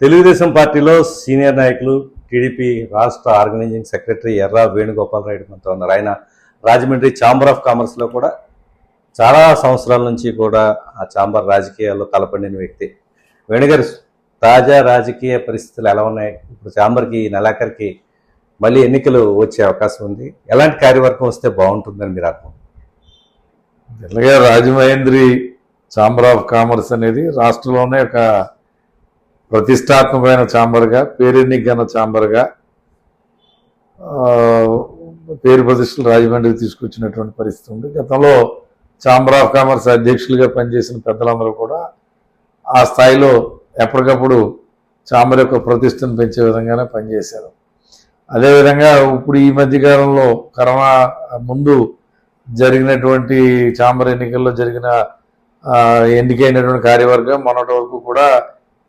తెలుగుదేశం పార్టీలో సీనియర్ నాయకులు టీడీపీ రాష్ట్ర ఆర్గనైజింగ్ సెక్రటరీ ఎర్రా వేణుగోపాల్ రెడ్డి మనతో ఉన్నారు. ఆయన రాజమండ్రి ఛాంబర్ ఆఫ్ కామర్స్లో కూడా చాలా సంవత్సరాల నుంచి కూడా ఆ ఛాంబర్ రాజకీయాల్లో తలపడిన వ్యక్తి. వేణుగారు తాజా రాజకీయ పరిస్థితులు ఎలా ఉన్నాయి? ఇప్పుడు ఛాంబర్కి నెలాఖరికి మళ్ళీ ఎన్నికలు వచ్చే అవకాశం ఉంది. ఎలాంటి కార్యవర్గం వస్తే బాగుంటుందని మీరు అర్థం ఇలాగే రాజమహేంద్రి ఛాంబర్ ఆఫ్ కామర్స్ అనేది రాష్ట్రంలోనే ఒక ప్రతిష్టాత్మకమైన ఛాంబర్గా పేరెన్నికైన ఛాంబర్గా పేరు ప్రతిష్టలు రాజమండ్రికి తీసుకొచ్చినటువంటి పరిస్థితి ఉంది. గతంలో ఛాంబర్ ఆఫ్ కామర్స్ అధ్యక్షులుగా పనిచేసిన పెద్దలందరూ కూడా ఆ స్థాయిలో ఎప్పటికప్పుడు ఛాంబర్ యొక్క ప్రతిష్టను పెంచే విధంగానే పనిచేశారు. అదేవిధంగా ఇప్పుడు ఈ మధ్యకాలంలో కరోనా ముందు జరిగినటువంటి ఛాంబర్ ఎన్నికల్లో జరిగిన ఎన్నికైనటువంటి కార్యవర్గం మొన్నటి వరకు కూడా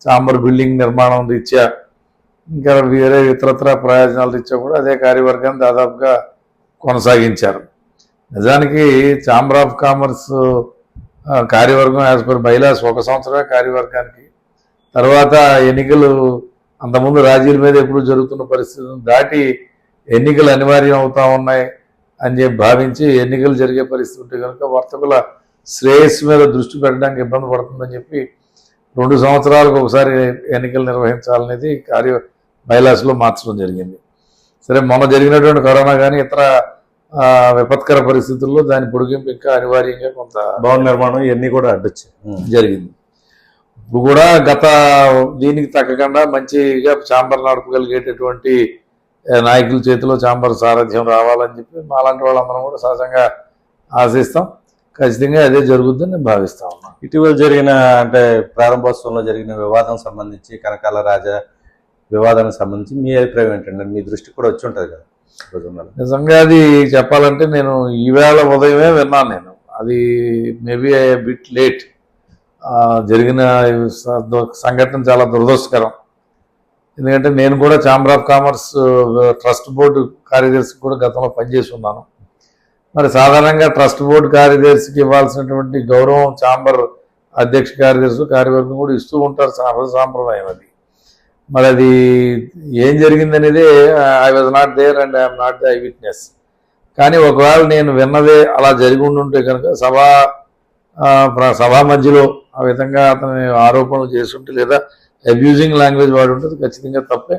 చాంబర్ బిల్డింగ్ నిర్మాణం రీత్యా ఇంకా వేరే ఇతరత్ర ప్రయోజనాల రీత్యా కూడా అదే కార్యవర్గాన్ని దాదాపుగా కొనసాగించారు. నిజానికి చాంబర్ ఆఫ్ కామర్స్ కార్యవర్గం యాజ్ పర్ బైలాస్ ఒక సంవత్సరమే కార్యవర్గానికి. తర్వాత ఎన్నికలు అంతకుముందు రాజీల మీద ఎప్పుడు జరుగుతున్న పరిస్థితులను దాటి ఎన్నికలు అనివార్యం అవుతా ఉన్నాయి అని చెప్పి భావించి ఎన్నికలు జరిగే పరిస్థితి ఉంటే కనుక వర్తకుల శ్రేయస్సు మీద దృష్టి పెట్టడానికి ఇబ్బంది పడుతుందని చెప్పి రెండు సంవత్సరాలకు ఒకసారి ఎన్నికలు నిర్వహించాలనేది కార్య బైలాస్లో మార్చడం జరిగింది. సరే మొన్న జరిగినటువంటి కరోనా కానీ ఇతర విపత్కర పరిస్థితుల్లో దాని పొడిగింపు ఇంకా అనివార్యంగా కొంత భవన నిర్మాణం ఇవన్నీ కూడా అడ్డొచ్చాయి. జరిగింది. ఇప్పుడు కూడా గత దీనికి తగ్గకుండా మంచిగా చాంబర్ నడపగలిగేటటువంటి నాయకుల చేతిలో చాంబర్ సారథ్యం రావాలని చెప్పి మాలాంటి వాళ్ళందరం కూడా సహజంగా ఆశిస్తాం. ఖచ్చితంగా అదే జరుగుద్దని నేను భావిస్తా ఉన్నాను. ఇటీవల జరిగిన అంటే ప్రారంభోత్సవంలో జరిగిన వివాదం సంబంధించి కనకాల రాజా వివాదానికి సంబంధించి మీ అభిప్రాయం ఏంటంటే మీ దృష్టి కూడా వచ్చి ఉంటుంది కదా. నిజంగా అది చెప్పాలంటే నేను ఈవేళ ఉదయమే విన్నాను నేను. అది మేబీ బిట్ లేట్. జరిగిన సంఘటన చాలా దురదృష్టకరం. ఎందుకంటే నేను కూడా Chamber of Commerce trust board కార్యదర్శి కూడా గతంలో పనిచేసి ఉన్నాను. మరి సాధారణంగా ట్రస్ట్ బోర్డు కార్యదర్శికి ఇవ్వాల్సినటువంటి గౌరవం ఛాంబర్ అధ్యక్ష కార్యదర్శి కార్యవర్గం కూడా ఇస్తూ ఉంటారు సహజ సాంప్రదాయం అది. మరి అది ఏం జరిగింది అనేది I was not there and I'm not the eyewitness కానీ ఒకవేళ నేను విన్నదే అలా జరిగి ఉండుంటే కనుక సభా సభా మధ్యలో ఆ విధంగా అతని ఆరోపణలు చేస్తుంటే లేదా అబ్యూజింగ్ లాంగ్వేజ్ వాడి ఉంటుంది ఖచ్చితంగా తప్పే.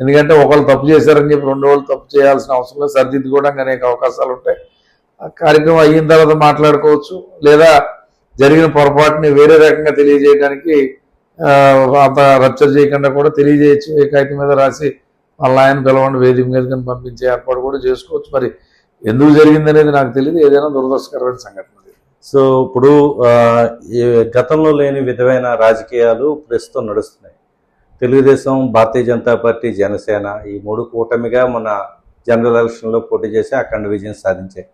ఎందుకంటే ఒకళ్ళు తప్పు చేశారని చెప్పి రెండు వాళ్ళు తప్పు చేయాల్సిన అవసరం లేదు. సరిదిద్దుకోవడానికి అనేక అవకాశాలు ఉంటాయి. కార్యక్రమం అయిన తర్వాత మాట్లాడుకోవచ్చు. లేదా జరిగిన పొరపాటుని వేరే రకంగా తెలియజేయడానికి అంత రప్చర్ చేయకుండా కూడా తెలియజేయచ్చు. ఏ కాగితం మీద రాసి వాళ్ళ ఆయన పిలవండి వేదిక మీద కానీ పంపించే ఏర్పాటు కూడా చేసుకోవచ్చు. మరి ఎందుకు జరిగింది అనేది నాకు తెలియదు. ఏదైనా దురదృష్టకరమైన సంఘటన సో ఇప్పుడు గతంలో లేని విధమైన రాజకీయాలు ప్రస్తుతం నడుస్తున్నాయి. తెలుగుదేశం భారతీయ జనతా పార్టీ జనసేన ఈ మూడు కూటమిగా మన జనరల్ ఎలక్షన్లో పోటీ చేసి అఖండ విజయం సాధించాయి.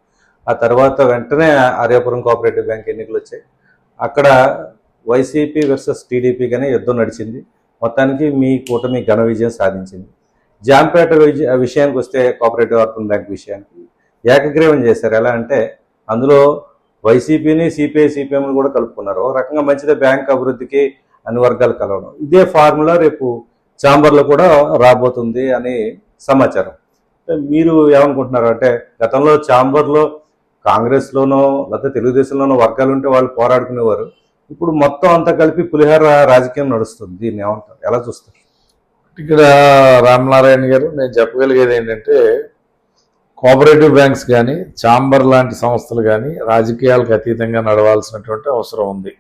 ఆ తర్వాత వెంటనే ఆర్యాపురం కోఆపరేటివ్ బ్యాంక్ ఎన్నికలు వచ్చాయి. అక్కడ వైసీపీ వర్సెస్ టీడీపీగానే యుద్ధం నడిచింది. మొత్తానికి మీ కూటమి ఘన విజయం సాధించింది. జాంపేట విజయ విషయానికి వస్తే కోఆపరేటివ్ అర్బన్ బ్యాంక్ విషయానికి ఏకగ్రీవం చేశారు. ఎలా అంటే అందులో వైసీపీని సిపిఐ సిపిఎంని కూడా కలుపుకున్నారు. ఒక రకంగా మంచిదే బ్యాంక్ అభివృద్ధికి అన్ని వర్గాలు కలవడం. ఇదే ఫార్ములా రేపు ఛాంబర్లో కూడా రాబోతుంది అని సమాచారం. మీరు ఏమనుకుంటున్నారు? అంటే గతంలో ఛాంబర్లో కాంగ్రెస్లోనో లేకపోతే తెలుగుదేశంలోనో వర్గాలు ఉంటే వాళ్ళు పోరాడుకునేవారు. ఇప్పుడు మొత్తం అంతా కలిపి పులిహార రాజకీయం నడుస్తుంది. దీన్ని ఏమంటారు? ఎలా చూస్తారు? ఇక్కడ రామనారాయణ గారు నేను చెప్పగలిగేది ఏంటంటే కోఆపరేటివ్ బ్యాంక్స్ కానీ ఛాంబర్ లాంటి సంస్థలు కానీ రాజకీయాలకు అతీతంగా నడవాల్సినటువంటి అవసరం ఉంది.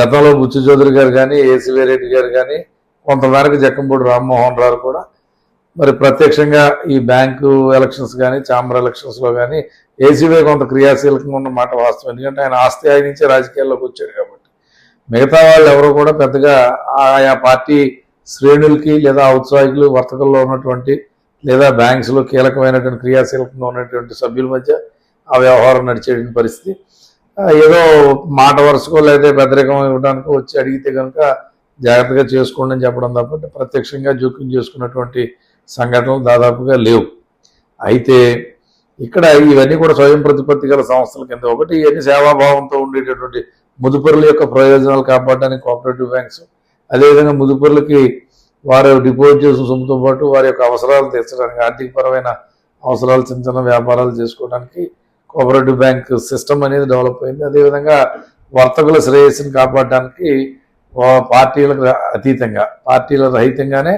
గతంలో బుచ్చు చౌదరి గారు కానీ ఏసీవీ రెడ్డి గారు కానీ కొంతమేరకు జక్కంపూడి రామ్మోహన్ రావు కూడా మరి ప్రత్యక్షంగా ఈ బ్యాంకు ఎలక్షన్స్ కానీ ఛాంబర్ ఎలక్షన్స్లో కానీ ఏసీబీ కొంత క్రియాశీలకంగా ఉన్న మాట వాస్తవం. ఎందుకంటే ఆయన ఆస్తి ఆయన నుంచే రాజకీయాల్లోకి వచ్చాడు కాబట్టి. మిగతా వాళ్ళు ఎవరు కూడా పెద్దగా ఆయా పార్టీ శ్రేణులకి లేదా ఔత్సాహికులు వర్తకుల్లో ఉన్నటువంటి లేదా బ్యాంక్స్లో కీలకమైనటువంటి క్రియాశీలకంగా ఉన్నటువంటి సభ్యుల మధ్య ఆ వ్యవహారం నడిచేటువంటి పరిస్థితి. ఏదో మాట వరుసకో లేదా పెద్దరికం ఇవ్వడానికో వచ్చి అడిగితే కనుక జాగ్రత్తగా చేసుకోండి అని చెప్పడం తప్ప ప్రత్యక్షంగా జోక్యం చేసుకున్నటువంటి సంఘటనలు దాదాపుగా లేవు. అయితే ఇక్కడ ఇవన్నీ కూడా స్వయం ప్రతిపత్తి గల సంస్థల కింద ఒకటి ఇవన్నీ సేవాభావంతో ఉండేటటువంటి ముదుపరుల యొక్క ప్రయోజనాలు కాపాడడానికి కోఆపరేటివ్ బ్యాంక్స్ అదేవిధంగా ముదుపర్లకి వారు డిపాజిట్ చేసిన సొమ్ముతో పాటు వారి యొక్క అవసరాలు తీర్చడానికి ఆర్థికపరమైన అవసరాలు చిన్న చిన్న వ్యాపారాలు చేసుకోవడానికి కోఆపరేటివ్ బ్యాంక్ సిస్టమ్ అనేది డెవలప్ అయింది. అదేవిధంగా వర్తకుల శ్రేయస్సుని కాపాడడానికి పార్టీలకు అతీతంగా పార్టీల రహితంగానే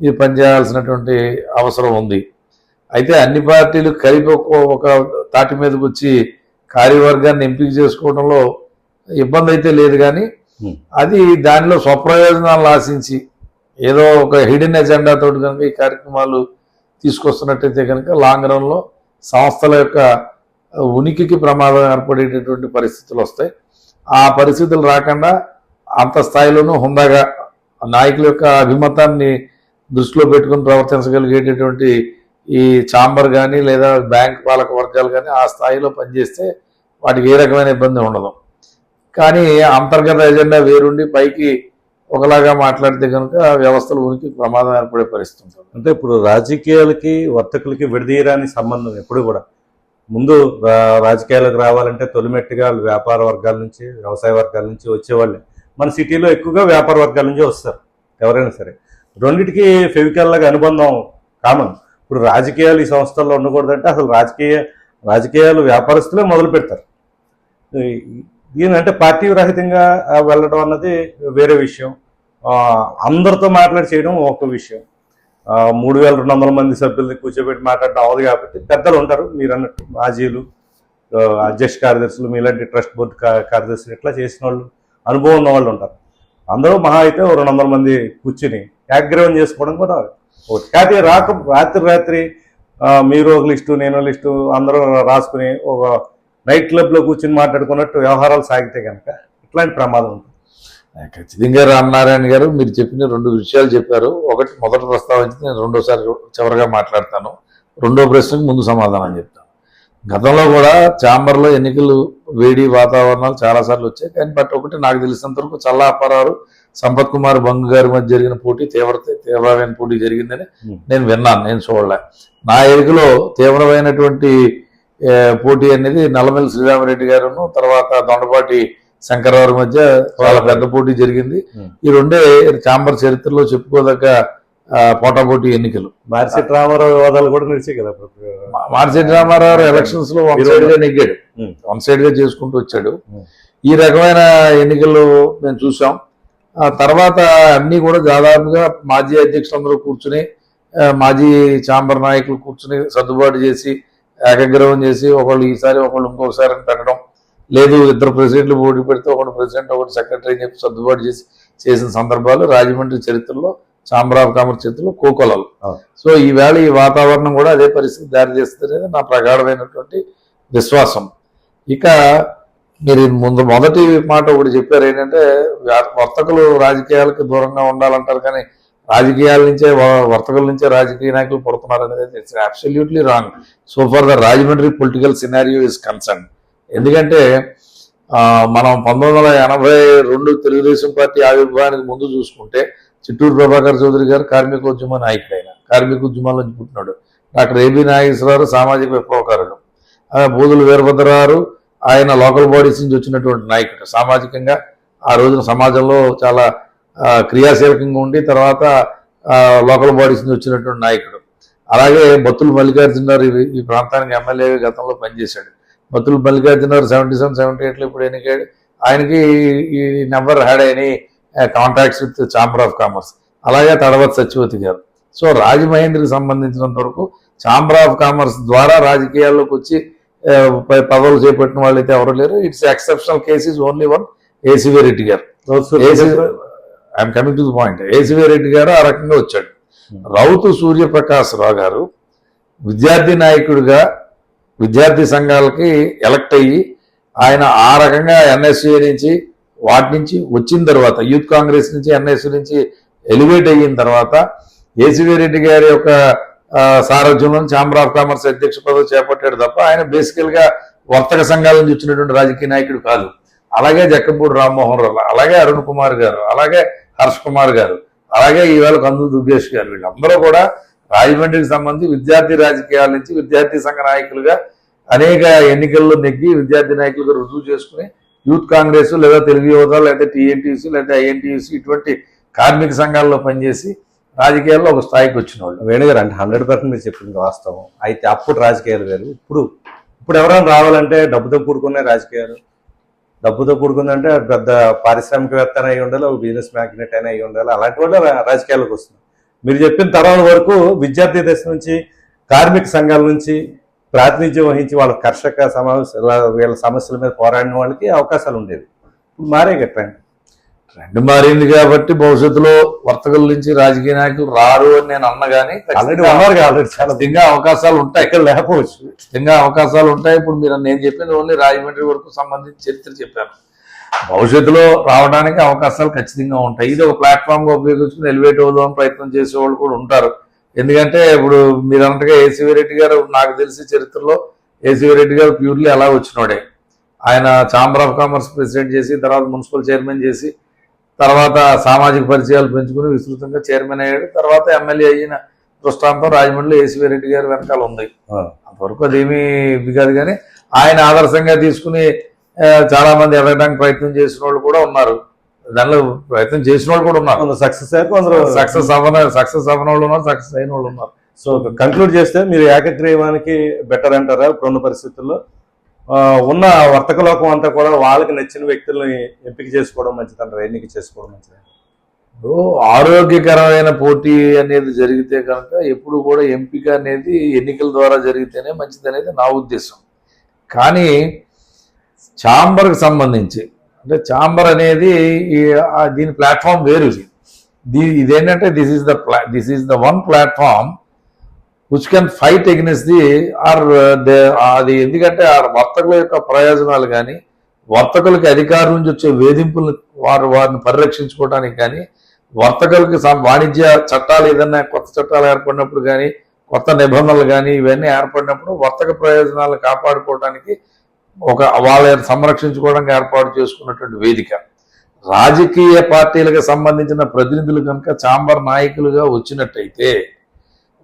ఇది పనిచేయాల్సినటువంటి అవసరం ఉంది అయితే అన్ని పార్టీలు కలిపి ఒక- తాటి మీదకి వచ్చి కార్యవర్గాన్ని ఎంపిక చేసుకోవడంలో ఇబ్బంది అయితే లేదు కానీ. అది దానిలో స్వప్రయోజనాలను ఆశించి ఏదో ఒక హిడెన్ ఎజెండా తోటి కనుక ఈ కార్యక్రమాలు తీసుకొస్తున్నట్టయితే కనుక లాంగ్ రన్లో సంస్థల యొక్క ఉనికికి ప్రమాదం ఏర్పడేటటువంటి పరిస్థితులు వస్తాయి ఆ పరిస్థితులు రాకుండా అంత స్థాయిలోనూ హుందాగా నాయకుల యొక్క అభిమతాన్ని దృష్టిలో పెట్టుకుని ప్రవర్తించగలిగేటటువంటి ఈ చాంబర్ కానీ లేదా బ్యాంక్ పాలక వర్గాలు కానీ ఆ స్థాయిలో పనిచేస్తే వాటికి ఏ రకమైన ఇబ్బంది ఉండదు. కానీ అంతర్గత ఎజెండా వేరుండి పైకి ఒకలాగా మాట్లాడితే కనుక వ్యవస్థల ఉనికి ప్రమాదం ఏర్పడే పరిస్థితి ఉంటుంది. అంటే ఇప్పుడు రాజకీయాలకి వర్తకులకి విడదీయరాని సంబంధం ఎప్పుడు కూడా. ముందు రా- రాజకీయాలకు రావాలంటే తొలిమెట్టుగా వ్యాపార వర్గాల నుంచి వ్యవసాయ వర్గాల నుంచి వచ్చేవాళ్ళే. మన సిటీలో ఎక్కువగా వ్యాపార వర్గాల నుంచి వస్తారు ఎవరైనా సరే. రెండింటికి ఫెవికల్ లాగా అనుబంధం కామన్. ఇప్పుడు రాజకీయాలు ఈ సంస్థల్లో ఉండకూడదంటే అసలు రాజకీయ రాజకీయాలు వ్యాపారస్తులే మొదలు పెడతారు. దీనంటే పార్టీ రహితంగా వెళ్ళడం అన్నది వేరే విషయం. అందరితో మాట్లాడి చేయడం ఒక విషయం. మూడు వేల రెండు వందల మంది సభ్యుల్ని కూర్చోబెట్టి మాట్లాడడం అవదు కాబట్టి పెద్దలు ఉంటారు మీరు అన్నట్టు మాజీలు అధ్యక్ష కార్యదర్శులు మీలాంటి ట్రస్ట్ బోర్డు కార్యదర్శులు ఇట్లా చేసిన వాళ్ళు అనుభవం ఉన్న వాళ్ళు ఉంటారు. అందరూ మహా అయితే రెండు వందల మంది కూర్చుని యాగ్రహం చేసుకోవడం కూడా ఒకటి. కాకపోతే రాక రాత్రి రాత్రి మీరు ఒక లిస్టు నేను లిస్టు అందరూ రాసుకుని ఒక నైట్ క్లబ్లో కూర్చుని మాట్లాడుకున్నట్టు వ్యవహారాలు సాగితే కనుక ఇట్లాంటి ప్రమాదం ఉంటుంది. ఖచ్చితంగా రామనారాయణ గారు మీరు చెప్పిన రెండు విషయాలు చెప్పారు. ఒకటి మొదటి ప్రస్తావించి నేను రెండోసారి చివరిగా మాట్లాడతాను. రెండో ప్రశ్నకు ముందు సమాధానం చెప్తాను. గతంలో కూడా ఛాంబర్లో ఎన్నికలు వేడి వాతావరణాలు చాలాసార్లు వచ్చాయి కానీ బట్ ఒకటి నాకు తెలిసినంత వరకు చల్లా అప్పారావు సంపత్ కుమార్ బంగ్ గారి మధ్య జరిగిన పోటీ తీవ్ర తీవ్రమైన పోటీ జరిగిందని Hmm. నేను విన్నాను నేను చూడలే నా ఎరుకలో తీవ్రమైనటువంటి పోటీ అనేది నల్లమల్లి శ్రీరామరెడ్డి గారును తర్వాత దొండపాటి శంకరరావు మధ్య చాలా పెద్ద పోటీ జరిగింది Hmm. ఈ రెండే చాంబర్ చరిత్రలో చెప్పుకోదగ్గ పోటాపోటీ ఎన్నికలు. మార్కెట్ రామారావు వివాదాలు కూడా నడిచాయి కదా అప్పుడు. మా- మార్చెట్టి రామారావు ఎలక్షన్స్లో వన్ సైడ్గా నెగ్గాడు. వన్ సైడ్గా చేసుకుంటూ వచ్చాడు. ఈ రకమైన ఎన్నికలు మేము చూసాం. ఆ తర్వాత అన్ని కూడా దాదాపుగా మాజీ అధ్యక్షులందరూ కూర్చుని మాజీ చాంబర్ నాయకులు కూర్చుని సర్దుబాటు చేసి ఏకగ్రహం చేసి ఒకళ్ళు ఈసారి ఒకళ్ళు ఇంకొకసారి అని పెట్టడం. లేదు ఇద్దరు ప్రెసిడెంట్లు పోటీ పెడితే ఒకటి ప్రెసిడెంట్ ఒకటి సెక్రటరీ అని చెప్పి సర్దుబాటు చేసి చేసిన సందర్భాలు రాజమండ్రి చరిత్రలో చాంబర్ కామర్స్ చరిత్రలో కోకొలలు. సో ఈవేళ ఈ వాతావరణం కూడా అదే పరిస్థితి దారి చేస్తుంది అనేది నా ప్రగాఢమైనటువంటి విశ్వాసం. ఇక మీరు ముందు మొదటి మాట ఒకటి చెప్పారు ఏంటంటే వర్తకులు రాజకీయాలకు దూరంగా ఉండాలంటారు కానీ రాజకీయాల నుంచే వర్తకుల నుంచే రాజకీయ నాయకులు పుడుతున్నారు అనేది it's absolutely wrong so for the Rajahmundry political scenario is concern ఎందుకంటే మనం పంతొమ్మిది వందల ఎనభై రెండు తెలుగుదేశం పార్టీ ఆవిర్భావానికి ముందు చూసుకుంటే చిట్టూరు ప్రభాకర్ చౌదరి గారు కార్మికోద్యమ నాయకుడు ఆయన కార్మిక ఉద్యమాల నుంచి పుట్టినాడు డాక్టర్ ఏబి నాగేశ్వరరావు సామాజిక విప్లవకారుడు. ఆ, బూదులు వీరభద్రరావు ఆయన లోకల్ బాడీస్ నుంచి వచ్చినటువంటి నాయకుడు. సామాజికంగా ఆ రోజున సమాజంలో చాలా క్రియాశీలకంగా ఉండి తర్వాత లోకల్ బాడీస్ నుంచి వచ్చినటువంటి నాయకుడు. అలాగే బత్తులు మల్లికార్జునరావు గారు ఈ ప్రాంతానికి ఎమ్మెల్యే గతంలో పనిచేశాడు. Battula Mallikarjuna Rao seventy seven seventy ఎయిట్లో ఇప్పుడు ఎన్నికాడు ఆయనకి ఈ నెంబర్ హ్యాడ్ అయిన contacts with Chamber of Commerce అలాగే తడవత్ సత్యవతి గారు. సో రాజమహేంద్రికి సంబంధించినంత వరకు ఛాంబర్ ఆఫ్ కామర్స్ ద్వారా రాజకీయాల్లోకి వచ్చి పదవులు చేపట్టిన వాళ్ళు అయితే ఎవరు లేరు. It's exceptional cases only one ACV Reddy garu. I'm coming to the point ACV Reddy garu ఆ రకంగా వచ్చాడు. రౌతు సూర్యప్రకాశ్ రావు గారు విద్యార్థి నాయకుడిగా విద్యార్థి సంఘాలకి ఎలక్ట్ అయ్యి ఆయన ఆ రకంగా ఎన్ఎస్సీ నుంచి వాటి నుంచి వచ్చిన తర్వాత యూత్ కాంగ్రెస్ నుంచి ఎన్ఎస్సీ నుంచి ఎలివేట్ అయిన తర్వాత ఏసీవీ రెడ్డి గారి యొక్క సారథ్యంలో ఛాంబర్ ఆఫ్ కామర్స్ అధ్యక్ష పదవి చేపట్టాడు తప్ప ఆయన బేసికల్గా వర్తక సంఘాల నుంచి వచ్చినటువంటి రాజకీయ నాయకుడు కాదు. అలాగే జక్కంపూడి రామ్మోహన్ రావు అలాగే అరుణ్ కుమార్ గారు అలాగే హర్ష్ కుమార్ గారు అలాగే ఈవేళ కందు దుర్గేష్ గారు వీళ్ళందరూ కూడా రాజమండ్రికి సంబంధించి విద్యార్థి రాజకీయాల నుంచి విద్యార్థి సంఘ నాయకులుగా అనేక ఎన్నికల్లో నెగ్గి విద్యార్థి నాయకులుగా రుజువు చేసుకుని యూత్ కాంగ్రెస్ లేదా తెలుగు యువత లేదా టీఎన్టీసీ లేదా ఐఎన్టీసీ ఇటువంటి కార్మిక సంఘాల్లో పనిచేసి రాజకీయాల్లో ఒక స్థాయికి వచ్చిన వాళ్ళు. వేణుగారు అంటే హండ్రెడ్ పర్సెంట్ మీరు చెప్పింది వాస్తవం. అయితే అప్పుడు రాజకీయాలు వేరు. ఇప్పుడు ఇప్పుడు ఎవరైనా రావాలంటే డబ్బుతో కూడుకునే రాజకీయాలు. డబ్బుతో కూడుకుందంటే పెద్ద పారిశ్రామికవేత్త అయి ఉండాలి ఒక బిజినెస్ మ్యాగ్నెట్ అయినా అయి ఉండాలి. అలాంటి వాళ్ళు రాజకీయాలకు వస్తున్నారు. వస్తుంది మీరు చెప్పిన తరాల వరకు విద్యార్థి దశ నుంచి కార్మిక సంఘాల నుంచి ప్రాతినిధ్యం వహించి వాళ్ళ కర్షక సమావేశ వీళ్ళ సమస్యల మీద పోరాడిన వాళ్ళకి అవకాశాలు ఉండేవి. ఇప్పుడు మారే ట్రెండ్. ట్రెండ్ మారింది కాబట్టి భవిష్యత్తులో వర్తకుల నుంచి రాజకీయ నాయకులు రారు అని నేను అన్న కానీ ఆల్రెడీ ఉన్నారు ఆల్రెడీ చాలా ఖచ్చితంగా అవకాశాలు ఉంటాయి. ఇక్కడ లేకపోవచ్చు. ఖచ్చితంగా అవకాశాలు ఉంటాయి. ఇప్పుడు మీరు నేను చెప్పింది ఓన్లీ రాజమండ్రి వరకు సంబంధించి చరిత్ర చెప్పాను. భవిష్యత్తులో రావడానికి అవకాశాలు ఖచ్చితంగా ఉంటాయి. ఇది ఒక ప్లాట్ఫామ్గా ఉపయోగించుకుని ఎలివేట్ అవుదాం ప్రయత్నం చేసే వాళ్ళు కూడా ఉంటారు. ఎందుకంటే ఇప్పుడు మీరు అన్నట్టుగా ఏసీవీ రెడ్డి గారు నాకు తెలిసి చరిత్రలో ఏసీవీ రెడ్డి గారు ప్యూర్లీ అలా వచ్చినోడే. ఆయన ఛాంబర్ ఆఫ్ కామర్స్ ప్రెసిడెంట్ చేసి తర్వాత మున్సిపల్ చైర్మన్ చేసి తర్వాత సామాజిక పరిచయాలు పెంచుకుని విస్తృతంగా చైర్మన్ అయ్యాడు. తర్వాత ఎమ్మెల్యే అయిన దృష్టాంతం రాజమండ్రిలో ఏసీవీ రెడ్డి గారి వెనకాల ఉంది. అంతవరకు అదేమీ కాదు కానీ ఆయన ఆదర్శంగా తీసుకుని చాలా మంది ఎదగడానికి ప్రయత్నం చేసిన వాళ్ళు కూడా ఉన్నారు. దానిలో ప్రయత్నం చేసిన వాళ్ళు కూడా ఉన్నారు. కొందరు సక్సెస్ అయ్యారు కొందరు సక్సెస్ అవ్వన సక్సెస్ అవ్వని వాళ్ళు ఉన్నారు సక్సెస్ అయిన వాళ్ళు ఉన్నారు. సో కంక్లూడ్ చేస్తే మీరు ఏకగ్రీవానికి బెటర్ అంటారా? ఇప్పుడున్న పరిస్థితుల్లో ఉన్న వర్తక లోకం అంతా కూడా వాళ్ళకి నచ్చిన వ్యక్తుల్ని ఎంపిక చేసుకోవడం మంచిదంటారా ఎన్నిక చేసుకోవడం మంచిది ఆరోగ్యకరమైన పోటీ అనేది జరిగితే కనుక ఎప్పుడు కూడా ఎంపిక అనేది ఎన్నికల ద్వారా జరిగితేనే మంచిది అనేది నా ఉద్దేశం. కానీ ఛాంబర్కి సంబంధించి. అంటే ఛాంబర్ అనేది దీని ప్లాట్ఫామ్ వేరు ఇది. దీ- ఇదేంటంటే దిస్ ఈస్ ద ప్లా this is the one platform which can fight against the or అది ఎందుకంటే ఆ వర్తకుల యొక్క ప్రయోజనాలు కానీ వర్తకులకి అధికారుల నుంచి వచ్చే వేధింపులను వారు వారిని పరిరక్షించుకోవడానికి కానీ వర్తకులకి సం- వాణిజ్య చట్టాలు ఏదైనా కొత్త చట్టాలు ఏర్పడినప్పుడు కానీ కొత్త నిబంధనలు కానీ ఇవన్నీ ఏర్పడినప్పుడు వర్తక ప్రయోజనాలను కాపాడుకోవడానికి ఒక వాళ్ళని సంరక్షించుకోవడానికి ఏర్పాటు చేసుకున్నటువంటి వేదిక. రాజకీయ పార్టీలకు సంబంధించిన ప్రతినిధులు కనుక చాంబర్ నాయకులుగా వచ్చినట్టయితే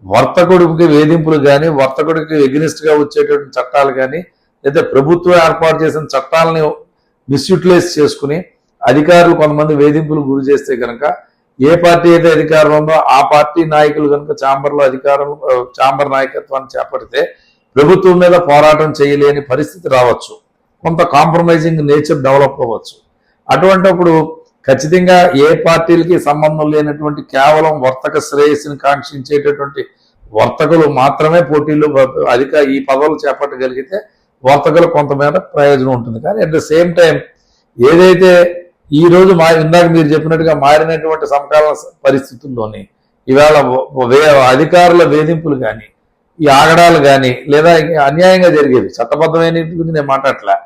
వర్తకుడికి వేధింపులు కానీ వర్తకుడికి ఎగ్నిస్ట్గా వచ్చేటువంటి చట్టాలు కానీ లేదా ప్రభుత్వం ఏర్పాటు చేసిన చట్టాలని మిస్యూటిలైజ్ చేసుకుని అధికారులు కొంతమంది వేధింపులు గురి చేస్తే కనుక ఏ పార్టీ అయితే అధికారంలో ఉందో ఆ పార్టీ నాయకులు కనుక చాంబర్లో అధికారం చాంబర్ నాయకత్వాన్ని చేపడితే ప్రభుత్వం మీద పోరాటం చేయలేని పరిస్థితి రావచ్చు. కొంత కాంప్రమైజింగ్ నేచర్ డెవలప్ అవ్వచ్చు. అటువంటిప్పుడు ఖచ్చితంగా ఏ పార్టీలకి సంబంధం లేనటువంటి కేవలం వర్తక శ్రేయస్సుని కాంక్షించేటటువంటి వర్తకులు మాత్రమే పోటీల్లో అధిక ఈ పదవులు చేపట్టగలిగితే వర్తకులు కొంతమేర ప్రయోజనం ఉంటుంది. కానీ అట్ ద సేమ్ టైం ఏదైతే ఈ రోజు మా ఇందాక మీరు చెప్పినట్టుగా మారినటువంటి సమకాల పరిస్థితుల్లోని ఇవాళ వే- అధికారుల వేధింపులు కానీ ఈ ఆగడాలు కానీ లేదా అన్యాయంగా జరిగేవి చట్టబద్ధమైన గురించి నేను మాట్లాడలే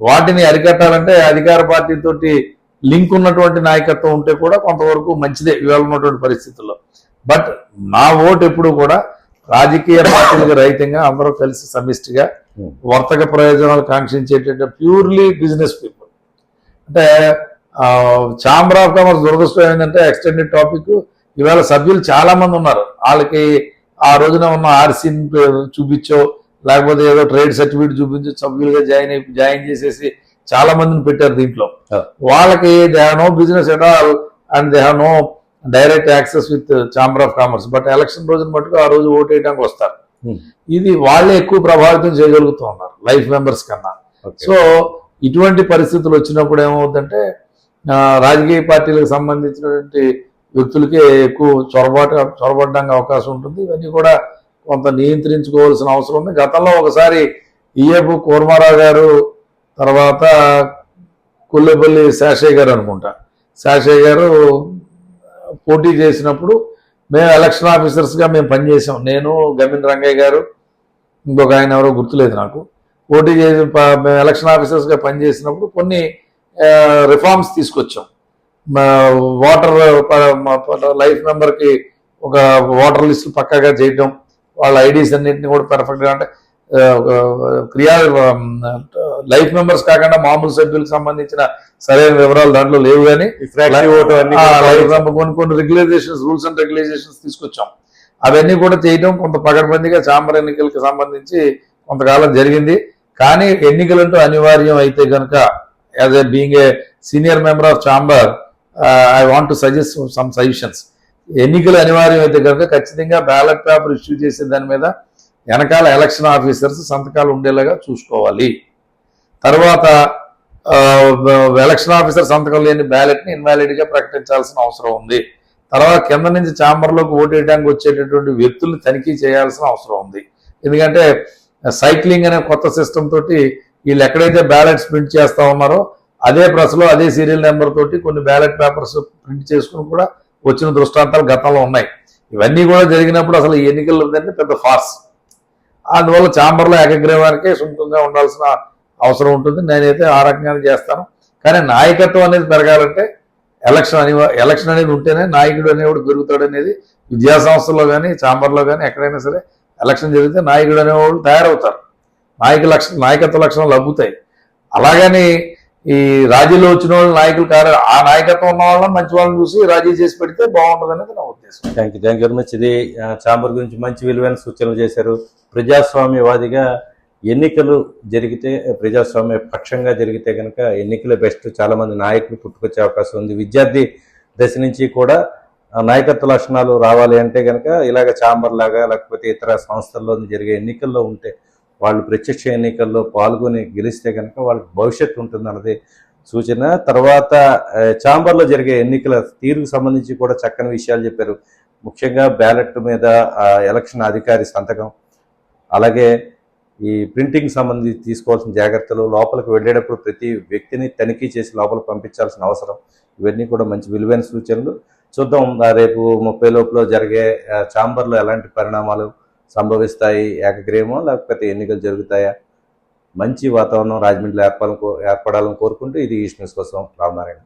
వాటిని అరికట్టాలంటే అధికార పార్టీతోటి లింక్ ఉన్నటువంటి నాయకత్వం ఉంటే కూడా కొంతవరకు మంచిదే ఇవాళ ఉన్నటువంటి పరిస్థితుల్లో. బట్ నా ఓటు ఎప్పుడు కూడా రాజకీయ పార్టీలకు రహితంగా అందరూ కలిసి సమిష్టిగా. వర్తక ప్రయోజనాలు కాంక్షించేటట్టు ప్యూర్లీ బిజినెస్ పీపుల్. అంటే ఛాంబర్ ఆఫ్ కామర్స్ దురదృష్టం ఏంటంటే ఎక్స్టెండెడ్ టాపిక్. ఇవాళ సభ్యులు చాలా మంది ఉన్నారు. వాళ్ళకి ఆ రోజున ఉన్న ఆర్సీని చూపించో లేకపోతే ఏదో ట్రేడ్ సర్టిఫికేట్ చూపించో సభ్యులుగా జాయిన్ అయి జాయిన్ చేసేసి చాలా మందిని పెట్టారు దీంట్లో. వాళ్ళకి they have no business at all and they have no direct access with Chamber of Commerce but election రోజున మటుకు ఆ రోజు ఓటు వేయడానికి వస్తారు. Hmm. ఇది వాళ్ళే ఎక్కువ ప్రభావితం చేయగలుగుతూ ఉన్నారు లైఫ్ మెంబర్స్ కన్నా. సో ఇటువంటి పరిస్థితులు వచ్చినప్పుడు ఏమవుతుందంటే రాజకీయ పార్టీలకు సంబంధించినటువంటి వ్యక్తులకే ఎక్కువ చొరబాటు చొరబడడానికి అవకాశం ఉంటుంది. ఇవన్నీ కూడా కొంత నియంత్రించుకోవాల్సిన అవసరం ఉంది. గతంలో ఒకసారి ఈయపు కూర్మారావు గారు తర్వాత కొల్లేపల్లి శాషయ్య గారు అనుకుంటా. శాషయ్య గారు పోటీ చేసినప్పుడు మేము ఎలక్షన్ ఆఫీసర్స్గా మేము పనిచేసాం నేను గమిన్ రంగయ్య గారు ఇంకొక ఆయన ఎవరో గుర్తులేదు నాకు. పోటీ చేసి మేము ఎలక్షన్ ఆఫీసర్స్గా పనిచేసినప్పుడు కొన్ని రిఫార్మ్స్ తీసుకొచ్చాం. వాటర్ లైఫ్ మెంబర్కి ఒక వాటర్ లిస్ట్ పక్కాగా చేయటం వాళ్ళ ఐడీస్ అన్నింటినీ కూడా పర్ఫెక్ట్గా అంటే క్రియా లైఫ్ మెంబర్స్ కాకుండా మామూలు సభ్యులకు సంబంధించిన సరైన వివరాలు దాంట్లో లేవు కానీ లైఫ్ మెంబర్ కొన్ని కొన్ని రెగ్యులేషన్స్ రూల్స్ అండ్ రెగ్యులేషన్స్ తీసుకొచ్చాం. అవన్నీ కూడా చేయడం కొంత పగడబందిగా చాంబర్ ఎన్నికలకు సంబంధించి కొంతకాలం జరిగింది. కానీ ఎన్నికలంటూ అనివార్యం అయితే కనుక as a being a senior member of chamber I want to suggest some suggestions ఎన్నికలు అనివార్యం అయితే కనుక ఖచ్చితంగా బ్యాలెట్ పేపర్ ఇష్యూ చేసే దాని మీద వెనకాల ఎలక్షన్ ఆఫీసర్స్ సంతకాలు ఉండేలాగా చూసుకోవాలి. తర్వాత uh, ఎలక్షన్ ఆఫీసర్ సంతకం లేని బ్యాలెట్ని ఇన్వాలిడ్గా ప్రకటించాల్సిన అవసరం ఉంది. తర్వాత కింద నుంచి ఛాంబర్లోకి ఓటేయడానికి వచ్చేటటువంటి వ్యక్తుల్ని తనిఖీ చేయాల్సిన అవసరం ఉంది. ఎందుకంటే సైక్లింగ్ అనే కొత్త సిస్టమ్ తోటి వీళ్ళు ఎక్కడైతే బ్యాలెట్స్ ప్రింట్ చేస్తా ఉన్నారో అదే ప్రెస్లో అదే సీరియల్ నెంబర్ తోటి కొన్ని బ్యాలెట్ పేపర్స్ ప్రింట్ చేసుకుని కూడా వచ్చిన దృష్టాంతాలు గతంలో ఉన్నాయి. ఇవన్నీ కూడా జరిగినప్పుడు అసలు ఈ ఎన్నికలు ఉందంటే పెద్ద ఫార్స్. అందువల్ల ఛాంబర్లో ఏకగ్రీవానికే సుముఖంగా ఉండాల్సిన అవసరం ఉంటుంది. నేనైతే ఆ రకంగానే చేస్తాను. కానీ నాయకత్వం అనేది పెరగాలంటే ఎలక్షన్ అని ఎలక్షన్ అనేది ఉంటేనే నాయకుడు అనేవాడు పెరుగుతాడు అనేది విద్యాసంస్థల్లో కానీ ఛాంబర్లో కానీ ఎక్కడైనా సరే ఎలక్షన్ జరిగితే నాయకుడు అనేవాళ్ళు తయారవుతారు. నాయక లక్ష నాయకత్వ లక్షణాలు అబ్బుతాయి అలాగని ఈ రాజీలో వచ్చిన వాళ్ళు నాయకులు కాదు ఆ నాయకత్వం ఉన్న వాళ్ళని మంచి వాళ్ళని చూసి రాజీ చేసి పెడితే బాగుంటుంది అనేది నా ఉద్దేశం. Thank you thank you very much ఇది చాంబర్ గురించి మంచి విలువైన సూచనలు చేశారు. ప్రజాస్వామ్యవాదిగా ఎన్నికలు జరిగితే ప్రజాస్వామ్య పక్షంగా జరిగితే కనుక ఎన్నికలే బెస్ట్ చాలా మంది నాయకులు పుట్టుకొచ్చే అవకాశం ఉంది. విద్యార్థి దశ నుంచి కూడా నాయకత్వ లక్షణాలు రావాలి అంటే కనుక ఇలాగ చాంబర్ లాగా లేకపోతే ఇతర సంస్థల్లో జరిగే ఎన్నికల్లో ఉంటే వాళ్ళు ప్రత్యక్ష ఎన్నికల్లో పాల్గొని గెలిస్తే కనుక వాళ్ళకి భవిష్యత్తు ఉంటుంది అన్నది సూచన. తర్వాత ఛాంబర్లో జరిగే ఎన్నికల తీరుకు సంబంధించి కూడా చక్కని విషయాలు చెప్పారు. ముఖ్యంగా బ్యాలెట్ మీద ఎలక్షన్ అధికారి సంతకం. అలాగే ఈ ప్రింటింగ్ సంబంధించి తీసుకోవాల్సిన జాగ్రత్తలు లోపలికి వెళ్ళేటప్పుడు ప్రతి వ్యక్తిని తనిఖీ చేసి లోపల పంపించాల్సిన అవసరం. ఇవన్నీ కూడా మంచి విలువైన సూచనలు. చూద్దాం రేపు ముప్పై లోపల జరిగే ఛాంబర్లో ఎలాంటి పరిణామాలు సంభవిస్తాయి ఏకగ్రీవమో లేకపోతే ఎన్నికలు జరుగుతాయా? మంచి వాతావరణం రాజమండ్రిలో ఏర్పాలను ఏర్పడాలని కోరుకుంటూ ఇది ఈస్ట్ న్యూస్ కోసం రామనారాయణ.